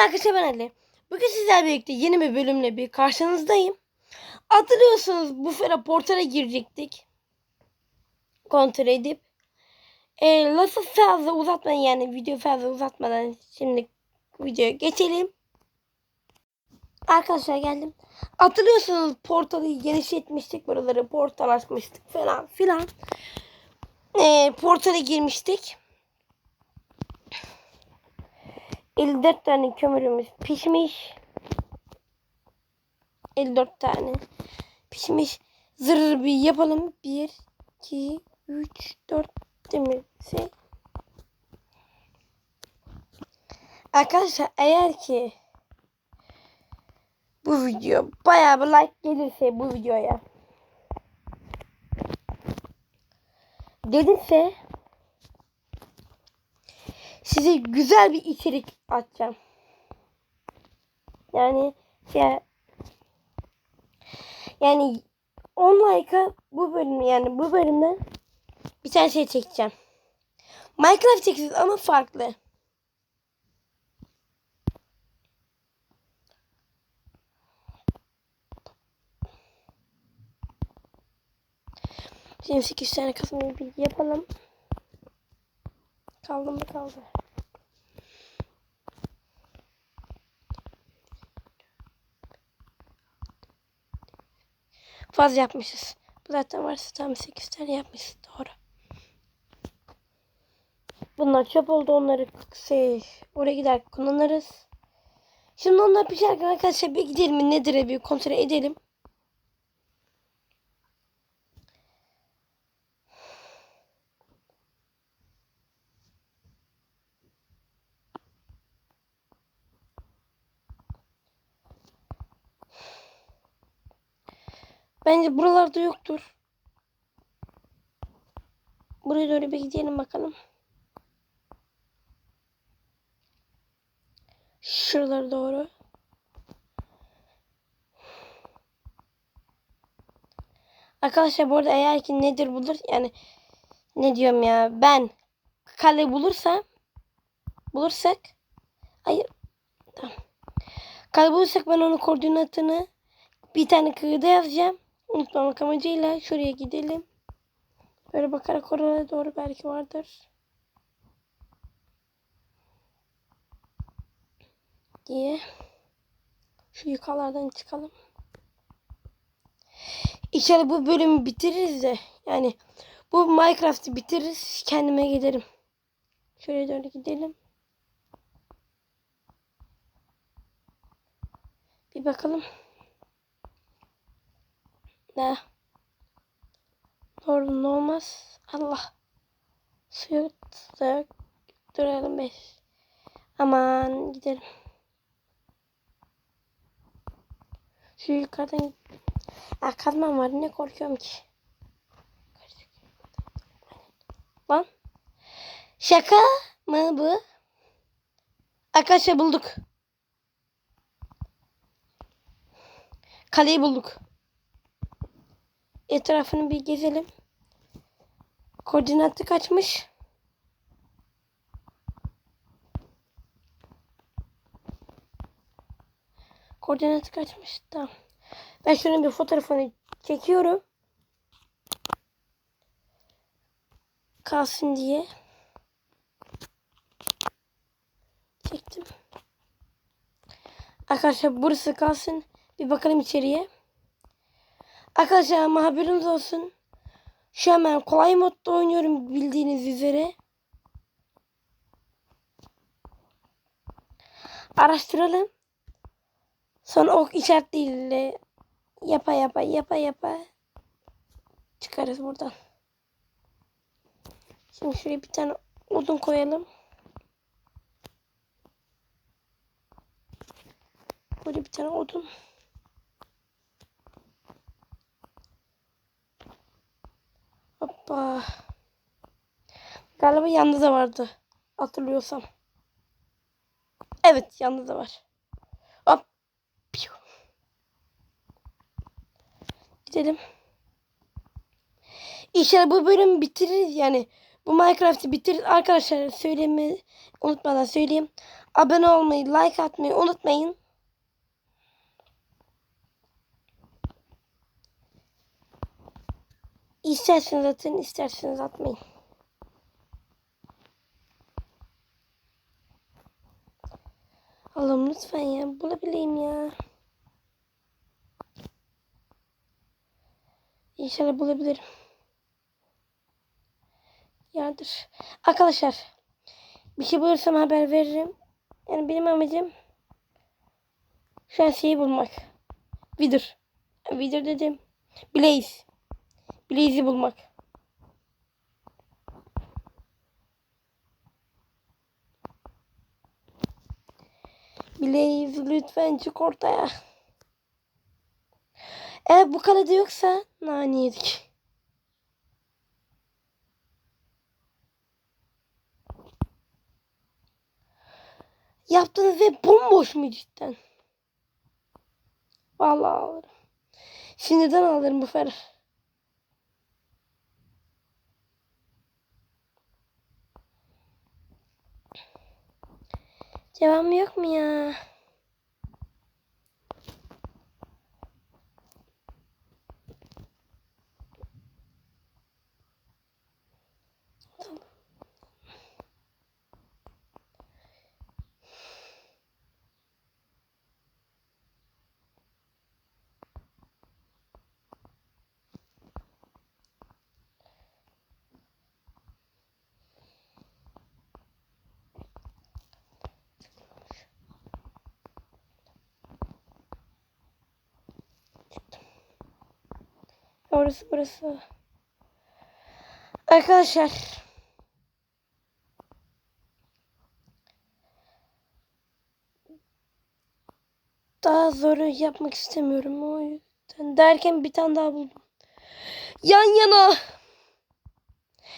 Merhaba arkadaşlar ben Ali. Bugün sizlerle birlikte yeni bir bölümle bir karşınızdayım. Hatırlıyorsunuz bu fera portala girecektik. Kontrol edip. E, lafı fazla uzatmadan yani video fazla uzatmadan şimdi videoya geçelim. Arkadaşlar geldim. Hatırlıyorsunuz portalı genişletmiştik buraları portal açmıştık falan filan. E, portala girmiştik. 54 tane kömürümüz pişmiş. 54 tane pişmiş. Zırr bir yapalım. 1, 2, 3, 4 demirse. Arkadaşlar eğer ki bu video bayağı bir like gelirse bu videoya gelirse size güzel bir içerik atacağım. Yani şey yani 10 like'a bu bölüm yani bu bölümde bir tane şey çekeceğim. Minecraft çekeceğiz ama farklı. Şimdi 8 tane kasmayı bir yapalım. Kaldı mı kaldı. Fazla yapmışız. Bu zaten varsa tam 8 tane yapmışız. Doğru. Bunlar çöp oldu. Onları şey, oraya gider kullanırız. Şimdi onlar pişerken arkadaşlar bir gidelim. Nedir bir kontrol edelim. Bence buralarda yoktur. Buraya doğru bir gidelim bakalım. Şuralara doğru. Arkadaşlar bu arada eğer ki nedir bulur yani ne diyorum ya ben kale bulursam bulursak hayır tamam. Kale bulursak ben onun koordinatını bir tane kığıda yazacağım. Unutmamak amacıyla şuraya gidelim. Böyle bakarak oraya doğru belki vardır. Diye. Şu yukarılardan çıkalım. İnşallah bu bölümü bitiririz de. Yani bu Minecraft'ı bitiririz. Kendime giderim. Şuraya doğru gidelim. Bir bakalım. Ne? Doğru olmaz. Allah. Suyu da duralım beş. Aman gidelim. Şu yukarıdan ya kazmam var ne korkuyorum ki. Lan. Şaka mı bu? Arkadaşlar bulduk. Kaleyi bulduk etrafını bir gezelim. Koordinatı kaçmış? Koordinatı kaçmış. Tamam. Ben şunun bir fotoğrafını çekiyorum. Kalsın diye. Çektim. Arkadaşlar burası kalsın. Bir bakalım içeriye. Arkadaşlar ama haberiniz olsun. Şu an ben kolay modda oynuyorum bildiğiniz üzere. Araştıralım. Sonra ok işaretleriyle yapa yapa yapa yapa çıkarız buradan. Şimdi şuraya bir tane odun koyalım. Buraya bir tane odun. Hoppa. Galiba yanında da vardı. Hatırlıyorsam. Evet yanında da var. Hop. Gidelim. İnşallah bu bölüm bitiririz yani. Bu Minecraft'ı bitiririz. Arkadaşlar söyleme unutmadan söyleyeyim. Abone olmayı, like atmayı unutmayın. İsterseniz atın, isterseniz atmayın. Allah'ım lütfen ya bulabileyim ya. İnşallah bulabilirim. Yardır. Arkadaşlar bir şey bulursam haber veririm. Yani benim amacım şu an şeyi bulmak. Vidur. Vidur dedim. Blaze. Blaze'i bulmak. Blaze lütfen çık ortaya. Eğer bu kalede yoksa nane yedik. Yaptığınız ve bomboş mu cidden? Vallahi alırım. Sinirden alırım bu sefer. Devamı yok mu ya? Orası burası. Arkadaşlar. Daha zoru yapmak istemiyorum o yüzden. Derken bir tane daha buldum. Yan yana.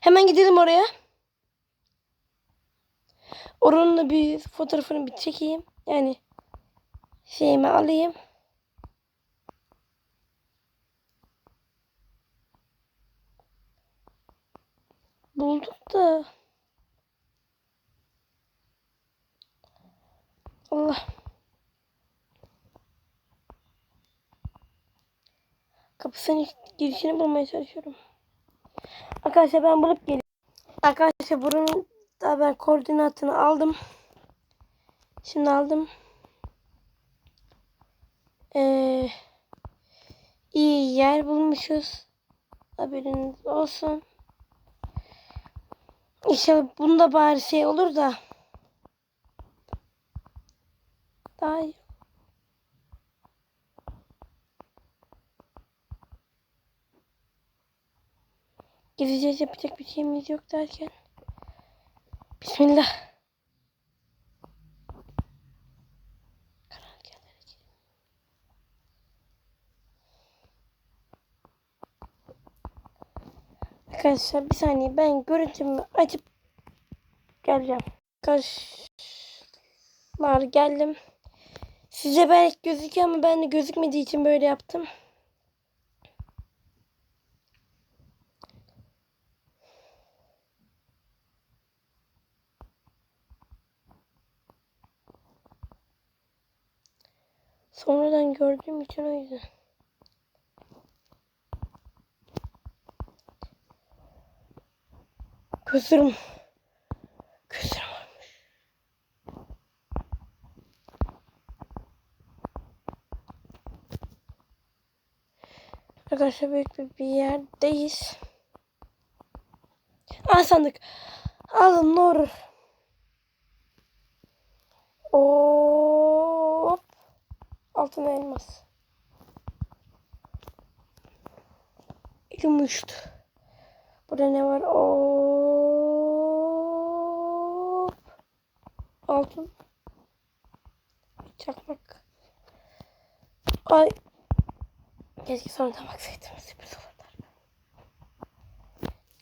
Hemen gidelim oraya. Oranın da bir fotoğrafını bir çekeyim. Yani şeyimi alayım. Bulduk da. Allah. Kapısının girişini bulmaya çalışıyorum. Arkadaşlar ben bulup geliyorum. Arkadaşlar bunun da ben koordinatını aldım. Şimdi aldım. Ee, iyi yer bulmuşuz. Haberiniz olsun. İnşallah bunda bari şey olur da. Daha iyi. Gideceğiz yapacak bir şeyimiz yok derken. Bismillah. Arkadaşlar bir saniye ben görüntümü açıp geleceğim. Arkadaşlar geldim. Size belki gözüküyor ama ben de gözükmediği için böyle yaptım. Sonradan gördüğüm için o yüzden. Gözlerim. Gözlerim varmış. Arkadaşlar büyük bir, bir yerdeyiz. Aa sandık. Alın ne olur. Hop. Altın elmas. Uçtu. Burada ne var? Hop. Altın. Çakmak. Ay. Keşke sonradan baksaydım. Sürpriz olurdu.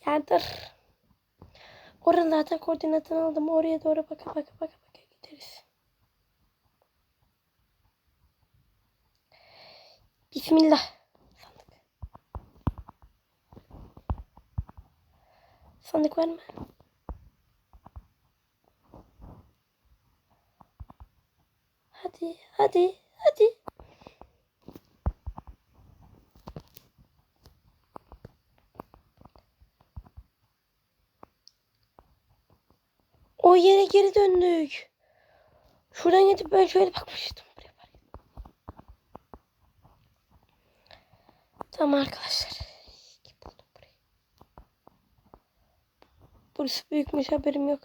Yardır. Oranın zaten koordinatını aldım. Oraya doğru baka baka baka baka gideriz. Bismillah. Sandık. Sandık var mı? Hadi hadi hadi. O yere geri döndük. Şuradan gidip ben şöyle bakmıştım. Buraya bak. Tamam arkadaşlar. Burası büyükmüş haberim yok.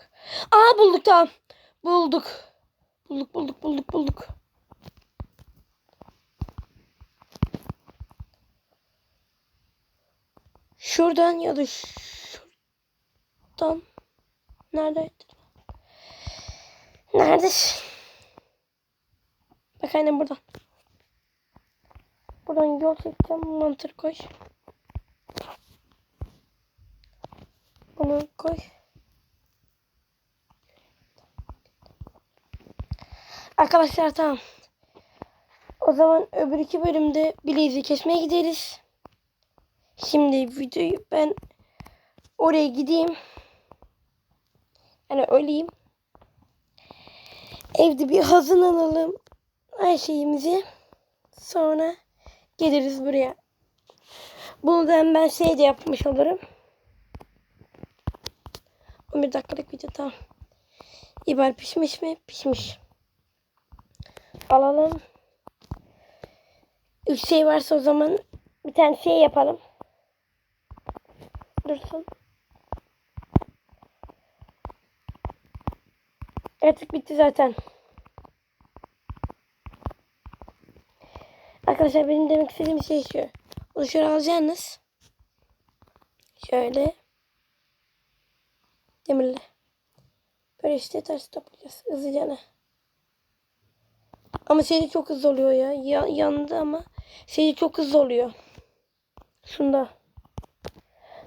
Aa bulduk tamam. Bulduk. Bulduk bulduk bulduk bulduk. Şuradan ya da şuradan. Neredeydi? Neredesin? Bak aynen buradan. Buradan yol çekeceğim. Mantar koy. Bunu koy. Arkadaşlar tamam. O zaman öbür iki bölümde bileğizi kesmeye gideriz. Şimdi videoyu ben oraya gideyim. Yani öleyim. Evde bir hazırlanalım. Her şeyimizi. Sonra geliriz buraya. Bunu da ben şey de yapmış olurum. 11 dakikalık video tamam. İbar pişmiş mi? Pişmiş. Alalım. Üç şey varsa o zaman bir tane şey yapalım. Dursun. Artık bitti zaten. Arkadaşlar benim demek istediğim şey şu. Bunu şöyle alacaksınız. Şöyle. Demirle. Böyle işte ters toplayacağız. Hızlıca Ama seri çok hızlı oluyor ya. ya yandı ama seri çok hızlı oluyor. Şunda.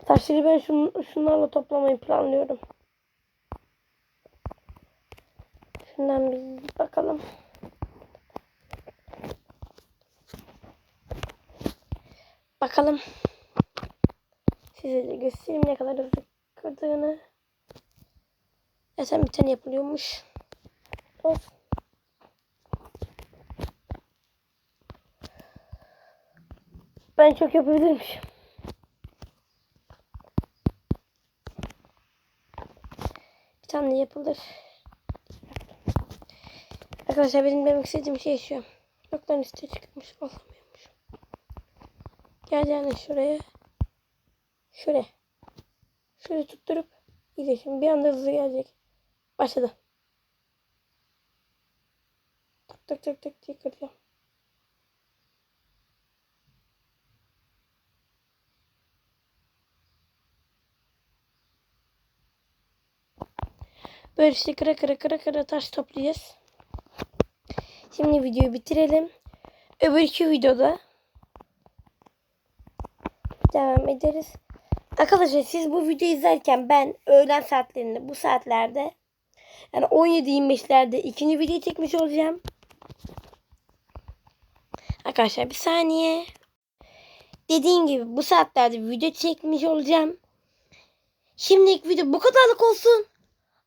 Taşları ben şun, şunlarla toplamayı planlıyorum. Şundan bir bakalım. Bakalım. Size de göstereyim ne kadar hızlı kırdığını. Zaten bir tane yapılıyormuş. Olsun. Ben çok yapabilirmişim. Bir tane yapılır. Arkadaşlar benim demek istediğim şey şu. Yoktan üstüne çıkmış olamıyormuş. Gel yani şuraya. Şuraya. Şöyle tutturup gidecek. Bir anda hızlı gelecek. Başladı. Tık tık tık tık diye. Böyle işte kıra kıra kıra kıra taş toplayacağız. Şimdi videoyu bitirelim. Öbür iki videoda devam ederiz. Arkadaşlar siz bu videoyu izlerken ben öğlen saatlerinde bu saatlerde yani 17-25'lerde ikinci video çekmiş olacağım. Arkadaşlar bir saniye. Dediğim gibi bu saatlerde video çekmiş olacağım. Şimdilik video bu kadarlık olsun.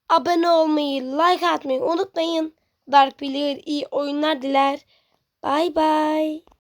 Abone olmayı, like atmayı unutmayın. Dark Player iyi oyunlar diler. Bye bye.